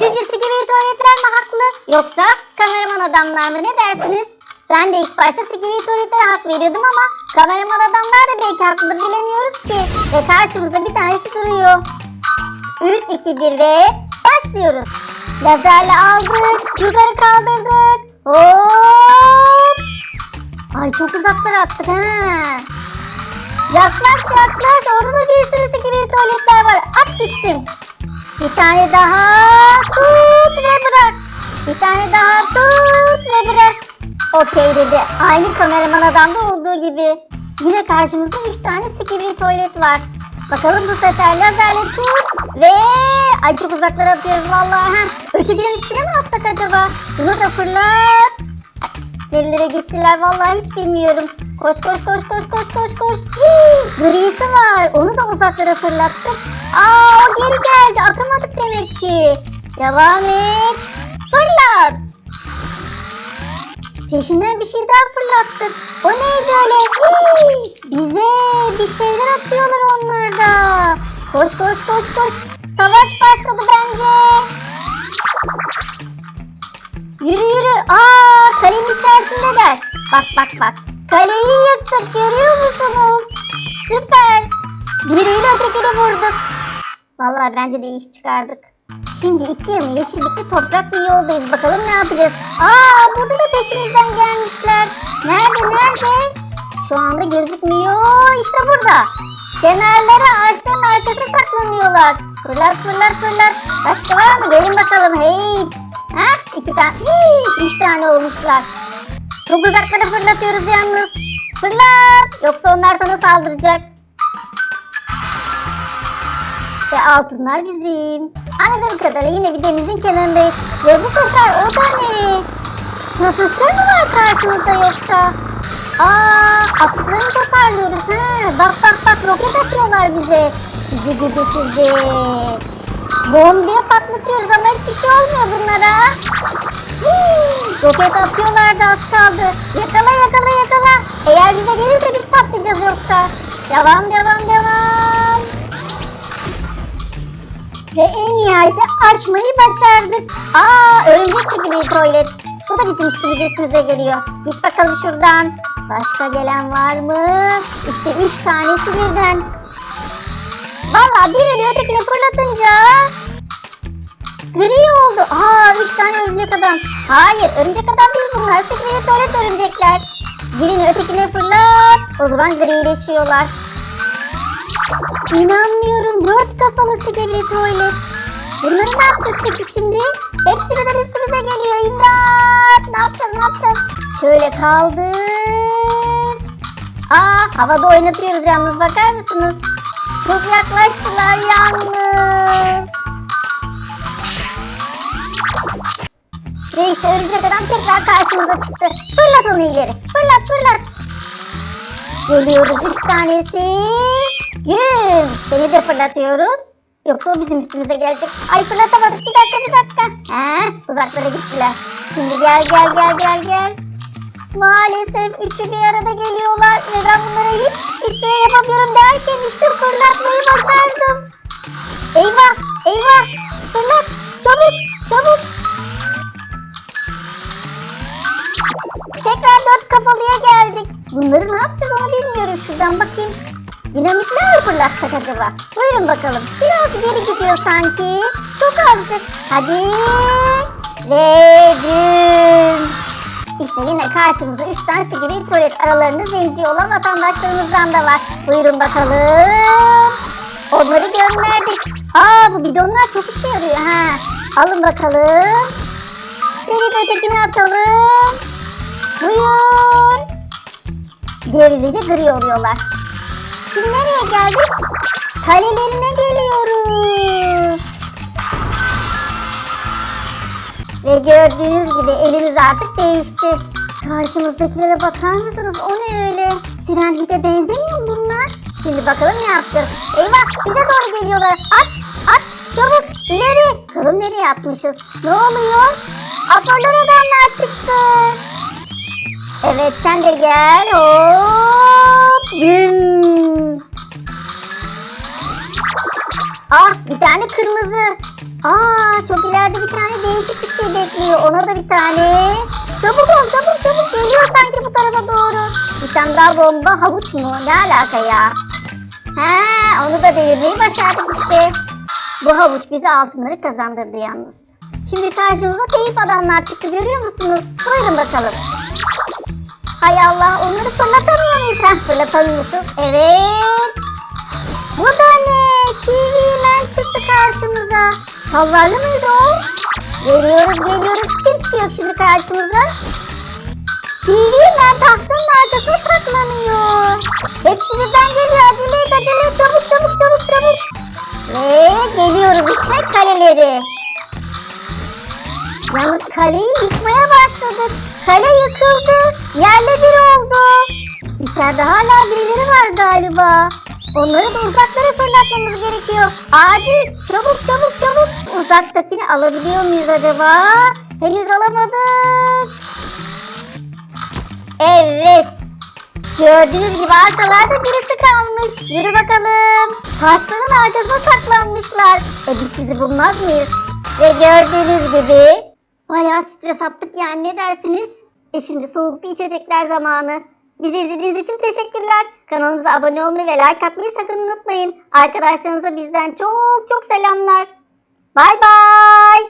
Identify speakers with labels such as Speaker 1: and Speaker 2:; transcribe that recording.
Speaker 1: Sizce Skibidi tuvaletler mi haklı yoksa kameraman adamlar mı ne dersiniz? Ben de ilk başta Skibidi tuvaletlere hak veriyordum ama kameraman adamlar da belki haklıdır bilemiyoruz ki. Ve karşımızda bir tanesi duruyor. 3, 2, 1 ve başlıyoruz. Lazerle aldık, yukarı kaldırdık. Hop! Ay çok uzaklara attık ha. Yaklaş yaklaş orada da bir sürü sikimli tuvaletler var. At gitsin. Bir tane daha tut ve bırak. Bir tane daha tut ve bırak. Okey dedi. Aynı kameraman adamda olduğu gibi. Yine karşımızda 3 tane sikimli tuvalet var. Bakalım bu sefer lazerle tut ve... Ay çok uzaklara atıyoruz vallahi. Ötekilerin üstüne mi atsak acaba? Bunu da fırlat. Nerelere gittiler vallahi hiç bilmiyorum. Koş koş koş koş koş koş koş. Grisi var. Onu da uzaklara fırlattık. Aa o geri geldi. Atamadık demek ki. Devam et. Fırlat. Peşinden bir şey daha fırlattık. O neydi öyle? Hii, bize bir şeyler atıyorlar onlar da. Koş koş koş koş. Savaş başladı bence. İçerisindeler. Bak bak bak. Kaleyi yıktık görüyor musunuz? Süper. Biriyle ötekini vurduk. Vallahi bence de iş çıkardık. Şimdi iki yanı yeşillik ve toprak bir yoldayız. Bakalım ne yapacağız? Aa burada da peşimizden gelmişler. Nerede nerede? Şu anda gözükmüyor. İşte burada. Kenarlara ağaçların arkasına saklanıyorlar. Fırlat fırlat fırlat. Başka var mı? Gelin bakalım. Hey. Ha? İki tane. Hii, üç tane olmuşlar. Çok uzaklara fırlatıyoruz yalnız. Fırlat. Yoksa onlar sana saldıracak. Ve altınlar bizim. Anladığım kadarıyla yine bir denizin kenarındayız. Ve bu sefer o da ne? Profesör mü var karşımızda yoksa? Aa, atlarını toparlıyoruz ha. Bak bak bak roket atıyorlar bize. Sizi gidi sizi. Bom diye patlatıyoruz ama hiçbir şey olmuyor bunlara. Roket atıyorlardı az kaldı. Yakala yakala yakala. Eğer bize gelirse biz patlayacağız yoksa. Devam devam devam. Ve en nihayet açmayı başardık. Aa örümcek gibi tuvalet. Bu da bizim üstümüze üstümüze geliyor. Git bakalım şuradan. Başka gelen var mı? İşte üç tanesi birden. Valla birini ötekini fırlatınca Aa üç tane örümcek adam. Hayır örümcek adam değil bunlar. Sıkıntı tuvalet örümcekler. Birini ötekine fırlat. O zaman grileşiyorlar. İnanmıyorum. Dört kafalı skibidi tuvalet. Bunları ne yapacağız peki şimdi? Hepsi birden üstümüze geliyor. İmdat! Ne yapacağız ne yapacağız? Şöyle kaldır. Aa havada oynatıyoruz yalnız bakar mısınız? Çok yaklaştılar yalnız. Ve işte örümcek adam tekrar karşımıza çıktı. Fırlat onu ileri. Fırlat fırlat. Geliyoruz üç tanesi. Güm. Seni de fırlatıyoruz. Yoksa o bizim üstümüze gelecek. Ay fırlatamadık. Bir dakika bir dakika. Ha, uzaklara gittiler. Şimdi gel gel gel gel gel. Maalesef üçü bir arada geliyorlar ve ben bunlara hiçbir şey yapamıyorum derken işte fırlatmayı başardım. Eyvah eyvah fırlat çabuk çabuk. Bunları ne yapacağız onu bilmiyorum. Şuradan bakayım. Dinamitler mi fırlatsak acaba? Buyurun bakalım. Biraz geri gidiyor sanki. Çok azıcık. Hadi. Ve gün. İşte yine karşımızda üç gibi tuvalet aralarında zenci olan vatandaşlarımızdan da var. Buyurun bakalım. Onları gönderdik. Aa bu bidonlar çok işe yarıyor ha. Alın bakalım. Seni de atalım. Buyur. Devrilince gri oluyorlar. Şimdi nereye geldik? Kalelerine geliyoruz. Ve gördüğünüz gibi elimiz artık değişti. Karşımızdakilere bakar mısınız? O ne öyle? Sirenhit'e benzemiyor bunlar? Şimdi bakalım ne yapacağız? Eyvah bize doğru geliyorlar. At at çabuk ileri. Bakalım nereye atmışız? Ne oluyor? Aporlar adamlar çıktı. Evet sen de gel. Hop. Güm. Ah bir tane kırmızı. Aa çok ileride bir tane değişik bir şey bekliyor. Ona da bir tane. Çabuk ol çabuk çabuk geliyor sanki bu tarafa doğru. Bir tane daha bomba havuç mu? Ne alaka ya? He onu da devirmeyi başardık işte. Bu havuç bize altınları kazandırdı yalnız. Şimdi karşımıza keyif adamlar çıktı görüyor musunuz? Buyurun bakalım. Hay Allah onları fırlatamıyor muyuz? Heh fırlatamıyormuşuz. Evet. Bu da ne? Kiwi Man çıktı karşımıza. Şalvarlı mıydı o? Geliyoruz geliyoruz. Kim çıkıyor şimdi karşımıza? Kiwi Man tahtının arkasına saklanıyor. Hepsi birden geliyor. Acele et acele et. Çabuk çabuk çabuk çabuk. Ve geliyoruz işte kaleleri. Yalnız kaleyi yıkmaya başladık. Kale yıkıldı. Yerle bir oldu. İçeride hala birileri var galiba. Onları da uzaklara fırlatmamız gerekiyor. Acil çabuk çabuk çabuk. Uzaktakini alabiliyor muyuz acaba? Henüz alamadık. Evet. Gördüğünüz gibi arkalarda birisi kalmış. Yürü bakalım. Taşların arkasına saklanmışlar. E biz sizi bulmaz mıyız? Ve gördüğünüz gibi bayağı stres attık yani ne dersiniz? E şimdi soğuk bir içecekler zamanı. Bizi izlediğiniz için teşekkürler. Kanalımıza abone olmayı ve like atmayı sakın unutmayın. Arkadaşlarınıza bizden çok çok selamlar. Bay bay.